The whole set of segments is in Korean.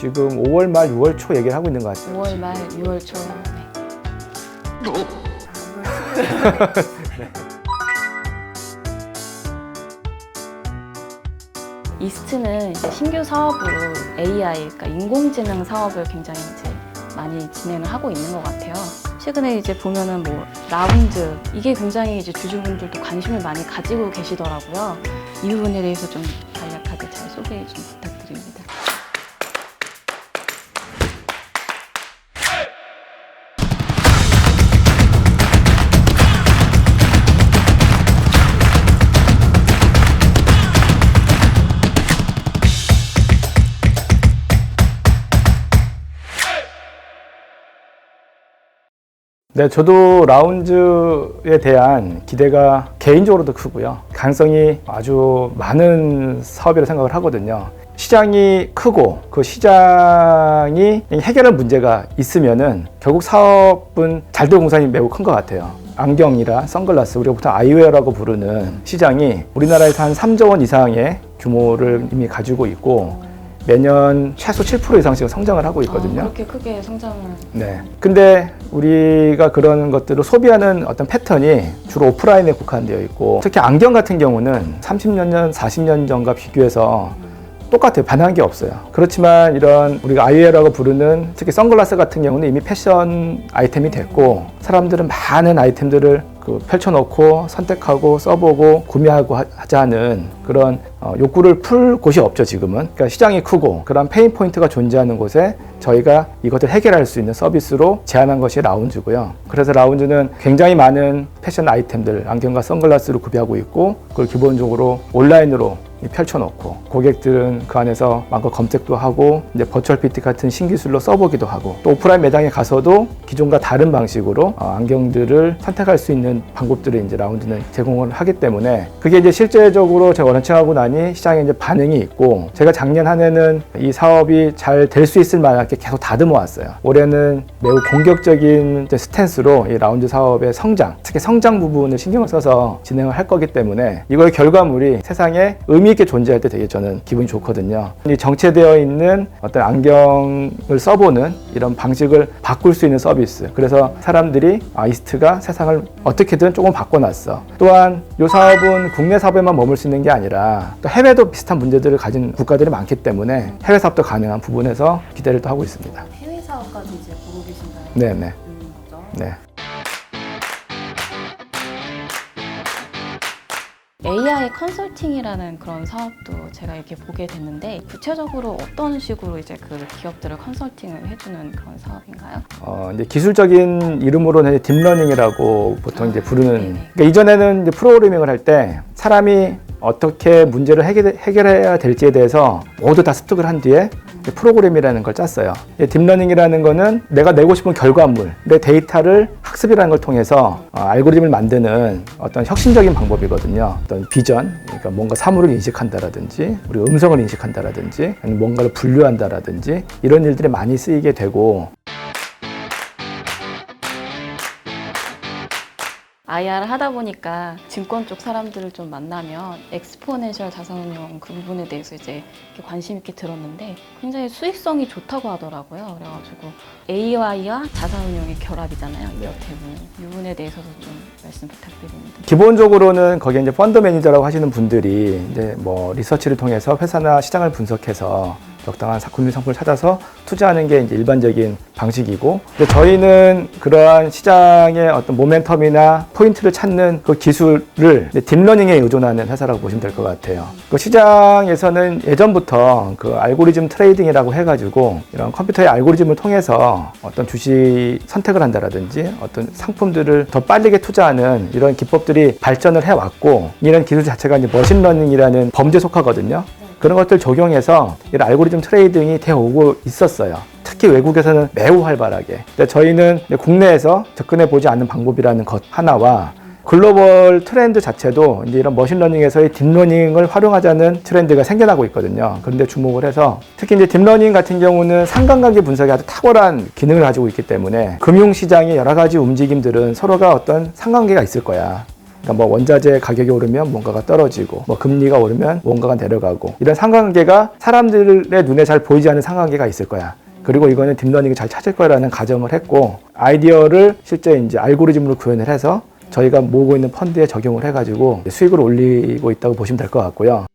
지금 5월 말 6월 초 얘기를 하고 있는 것 같아요. 5월 말 6월 초. 네. 이스트는 이제 신규 사업으로 AI, 그러니까 인공지능 사업을 굉장히 이제 많이 진행을 하고 있는 것 같아요. 최근에 이제 보면은 뭐 라운드 이게 굉장히 이제 주주분들도 관심을 많이 가지고 계시더라고요. 이 부분에 대해서 좀 네, 저도 라운즈에 대한 기대가 개인적으로도 크고요. 가능성이 아주 많은 사업이라고 생각을 하거든요. 시장이 크고 그 시장이 해결할 문제가 있으면은 결국 사업은 잘될 공산이 매우 큰 것 같아요. 안경이라 선글라스 우리가 보통 아이웨어라고 부르는 시장이 우리나라에서 한 3조 원 이상의 규모를 이미 가지고 있고 매년 최소 7% 이상씩 성장을 하고 있거든요. 아, 그렇게 크게 성장을 네. 근데 우리가 그런 것들을 소비하는 어떤 패턴이 주로 오프라인에 국한되어 있고 특히 안경 같은 경우는 30년 전, 40년 전과 비교해서 똑같아요. 반한 게 없어요. 그렇지만 이런 우리가 아이웨어라고 부르는 특히 선글라스 같은 경우는 이미 패션 아이템이 됐고 사람들은 많은 아이템들을 그 펼쳐놓고 선택하고 써보고 구매하고 하- 하자는 그런 어, 욕구를 풀 곳이 없죠 지금은. 그러니까 시장이 크고 그런 페인 포인트가 존재하는 곳에 저희가 이것을 해결할 수 있는 서비스로 제안한 것이 라운지고요. 그래서 라운지는 굉장히 많은 패션 아이템들 안경과 선글라스를 구비하고 있고 그걸 기본적으로 온라인으로 이 펼쳐놓고 고객들은 그 안에서 마음껏 검색도 하고 이제 버추얼 PT 같은 신기술로 써보기도 하고 또 오프라인 매장에 가서도 기존과 다른 방식으로 어, 안경들을 선택할 수 있는 방법들을 이제 라운드는 제공을 하기 때문에 그게 이제 실제적으로 제가 런칭하고 나니 시장에 이제 반응이 있고 제가 작년 한 해는 이 사업이 잘 될 수 있을 만하게 계속 다듬어 왔어요. 올해는 매우 공격적인 스탠스로 이 라운드 사업의 성장, 특히 성장 부분을 신경을 써서 진행을 할 거기 때문에 이거의 결과물이 세상에 의미 있게 존재할 때 되게 저는 기분이 좋거든요. 이 정체되어 있는 어떤 안경을 써보는 이런 방식을 바꿀 수 있는 서비스. 그래서 사람들이 아이스트가 세상을 어떻게든 조금 바꿔놨어. 또한 이 사업은 국내 사업에만 머물 수 있는 게 아니라 또 해외도 비슷한 문제들을 가진 국가들이 많기 때문에 해외 사업도 가능한 부분에서 기대를 또 하고 있습니다. 해외 사업까지 이제 보고 계신가요? 네네. 음, 거죠. 네. AI 컨설팅이라는 그런 사업도 제가 이렇게 보게 됐는데 구체적으로 어떤 식으로 이제 그 기업들을 컨설팅을 해주는 그런 사업인가요? 어, 이제 기술적인 이름으로는 딥러닝이라고 보통 이제 아, 부르는. 네네. 그러니까 이전에는 이제 프로그래밍을 할 때 사람이 어떻게 문제를 해결, 해결 해야 될지에 대해서 모두 다 습득을 한 뒤에 프로그램이라는 걸 짰어요. 이 딥러닝이라는 거는 내가 내고 싶은 결과물, 내 데이터를 학습이라는 걸 통해서 어, 알고리즘을 만드는 어떤 혁신적인 방법이거든요. 어떤 비전, 그러니까 뭔가 사물을 인식한다라든지, 우리 음성을 인식한다라든지, 뭔가를 분류한다라든지 이런 일들이 많이 쓰이게 되고 IR을 하다 보니까 증권 쪽 사람들을 좀 만나면 엑스포넨셜 자산운용 그 부분에 대해서 이제 관심 있게 들었는데 굉장히 수익성이 좋다고 하더라고요. 그래가지고 AI와 자산운용의 결합이잖아요. 이 대부분 이 부분에 대해서도 좀 말씀 부탁드립니다. 기본적으로는 거기에 이제 펀드 매니저라고 하시는 분들이 이제 뭐 리서치를 통해서 회사나 시장을 분석해서 적당한 사- 금융 상품을 찾아서 투자하는 게 이제 일반적인 방식이고 근데 저희는 그러한 시장의 어떤 모멘텀이나 포인트를 찾는 그 기술을 딥러닝에 의존하는 회사라고 보시면 될 것 같아요. 그 시장에서는 예전부터 그 알고리즘 트레이딩이라고 해가지고 이런 컴퓨터의 알고리즘을 통해서 어떤 주식 선택을 한다라든지 어떤 상품들을 더 빠르게 투자하는 이런 기법들이 발전을 해왔고 이런 기술 자체가 이제 머신러닝이라는 범죄에 속하거든요. 그런 것들 적용해서 이런 알고리즘 트레이딩이 되어 오고 있었어요. 특히 외국에서는 매우 활발하게. 근데 저희는 국내에서 접근해 보지 않는 방법이라는 것 하나와 글로벌 트렌드 자체도 이제 이런 머신러닝에서의 딥러닝을 활용하자는 트렌드가 생겨나고 있거든요. 그런데 주목을 해서 특히 이제 딥러닝 같은 경우는 상관관계 분석이 아주 탁월한 기능을 가지고 있기 때문에 금융시장의 여러 가지 움직임들은 서로가 어떤 상관관계가 있을 거야. 그러니까 뭐 원자재 가격이 오르면 뭔가가 떨어지고 뭐 금리가 오르면 뭔가가 내려가고 이런 상관관계가 사람들의 눈에 잘 보이지 않는 상관관계가 있을 거야. 그리고 이거는 딥러닝이 잘 찾을 거라는 가정을 했고 아이디어를 실제 이제 알고리즘으로 구현을 해서 저희가 모으고 있는 펀드에 적용을 해가지고 수익을 올리고 있다고 보시면 될 것 같고요.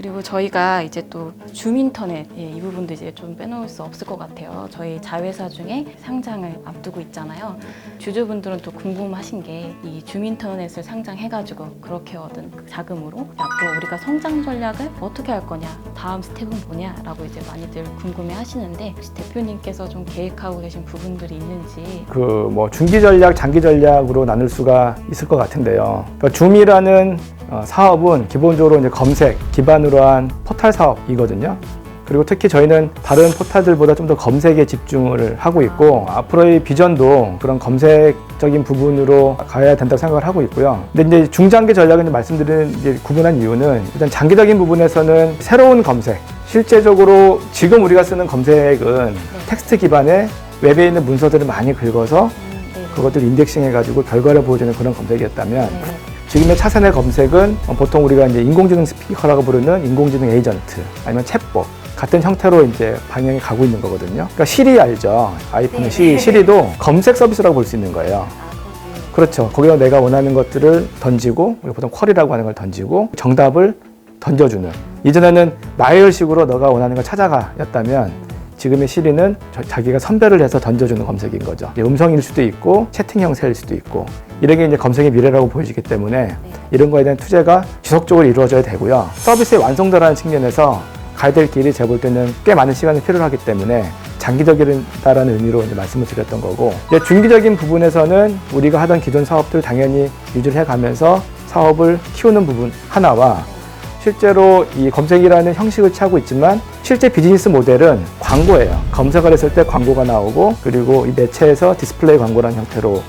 그리고 저희가 이제 또 줌인터넷 예, 이 부분도 이제 좀 빼놓을 수 없을 것 같아요. 저희 자회사 중에 상장을 앞두고 있잖아요. 주주분들은 또 궁금하신 게 이 줌인터넷을 상장해가지고 그렇게 얻은 그 자금으로 앞으로 우리가 성장 전략을 어떻게 할 거냐, 다음 스텝은 뭐냐라고 이제 많이들 궁금해하시는데 혹시 대표님께서 좀 계획하고 계신 부분들이 있는지 그 뭐 중기 전략, 장기 전략으로 나눌 수가 있을 것 같은데요. 그러니까 줌이라는 어, 사업은 기본적으로 이제 검색 기반으로 한 포털 사업이거든요. 그리고 특히 저희는 다른 포털들보다 좀 더 검색에 집중을 하고 있고 앞으로의 비전도 그런 검색적인 부분으로 가야 된다고 생각을 하고 있고요. 근데 이제 중장기 전략을 말씀드리는 이제 구분한 이유는 일단 장기적인 부분에서는 새로운 검색, 실제적으로 지금 우리가 쓰는 검색은 텍스트 기반의 웹에 있는 문서들을 많이 긁어서 음, 네. 그것들 인덱싱 해가지고 결과를 보여주는 그런 검색이었다면 네, 네. 지금의 차세대 검색은 보통 우리가 이제 인공지능 스피커라고 부르는 인공지능 에이전트 아니면 챗봇 같은 형태로 이제 방향이 가고 있는 거거든요. 그러니까 시리 알죠? 아이폰의 네. 시리, 시리도 검색 서비스라고 볼 수 있는 거예요. 아. 그렇죠. 거기다 내가 원하는 것들을 던지고 우리 보통 쿼리라고 하는 걸 던지고 정답을 던져주는. 이전에는 나열식으로 너가 원하는 걸 찾아가였다면 지금의 시리는 저- 자기가 선별을 해서 던져주는 검색인 거죠. 음성일 수도 있고 채팅 형태일 수도 있고 이런 게 이제 검색의 미래라고 보여지기 때문에 이런 거에 대한 투자가 지속적으로 이루어져야 되고요. 서비스의 완성도라는 측면에서 가야 될 길이 제가 볼 때는 꽤 많은 시간이 필요하기 때문에 장기적이다라는 의미로 이제 말씀을 드렸던 거고 이제 중기적인 부분에서는 우리가 하던 기존 사업들 당연히 유지를 해가면서 사업을 키우는 부분 하나와 실제로 이 검색이라는 형식을 취하고 있지만 실제 비즈니스 모델은 광고예요. 검색을 했을 때 광고가 나오고 그리고 이 매체에서 디스플레이 광고라는 형태로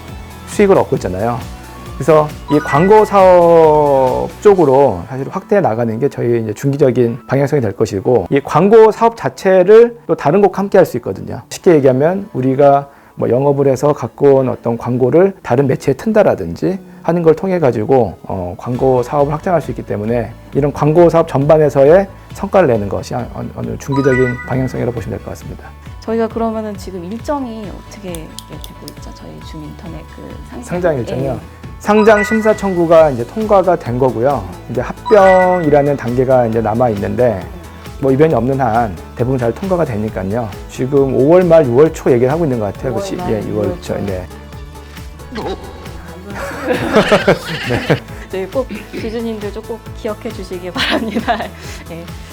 수익을 얻고 있잖아요. 그래서 이 광고 사업 쪽으로 사실 확대해 나가는 게 저희 이제 중기적인 방향성이 될 것이고 이 광고 사업 자체를 또 다른 곳과 함께 할 수 있거든요. 쉽게 얘기하면 우리가 뭐 영업을 해서 갖고 온 어떤 광고를 다른 매체에 튼다라든지 하는 걸 통해 가지고 어, 광고 사업을 확장할 수 있기 때문에 이런 광고 사업 전반에서의 성과를 내는 것이 어느, 어느 중기적인 방향성이라고 보시면 될 것 같습니다. 저희가 그러면은 지금 일정이 어떻게 되고 있죠? 저희 줌 인터넷 그 상장, 상장 일정이요. 예. 상장 심사 청구가 이제 통과가 된 거고요. 이제 합병이라는 단계가 이제 남아 있는데 뭐 이변이 없는 한 대부분 잘 통과가 되니까요. 지금 5월 말 6월 초 얘기를 하고 있는 것 같아요. 5월 그치? 말, 예, 6월 6월 초. 초. 네. 저희 꼭 주주님들 좀꼭 기억해 주시기 바랍니다. 예.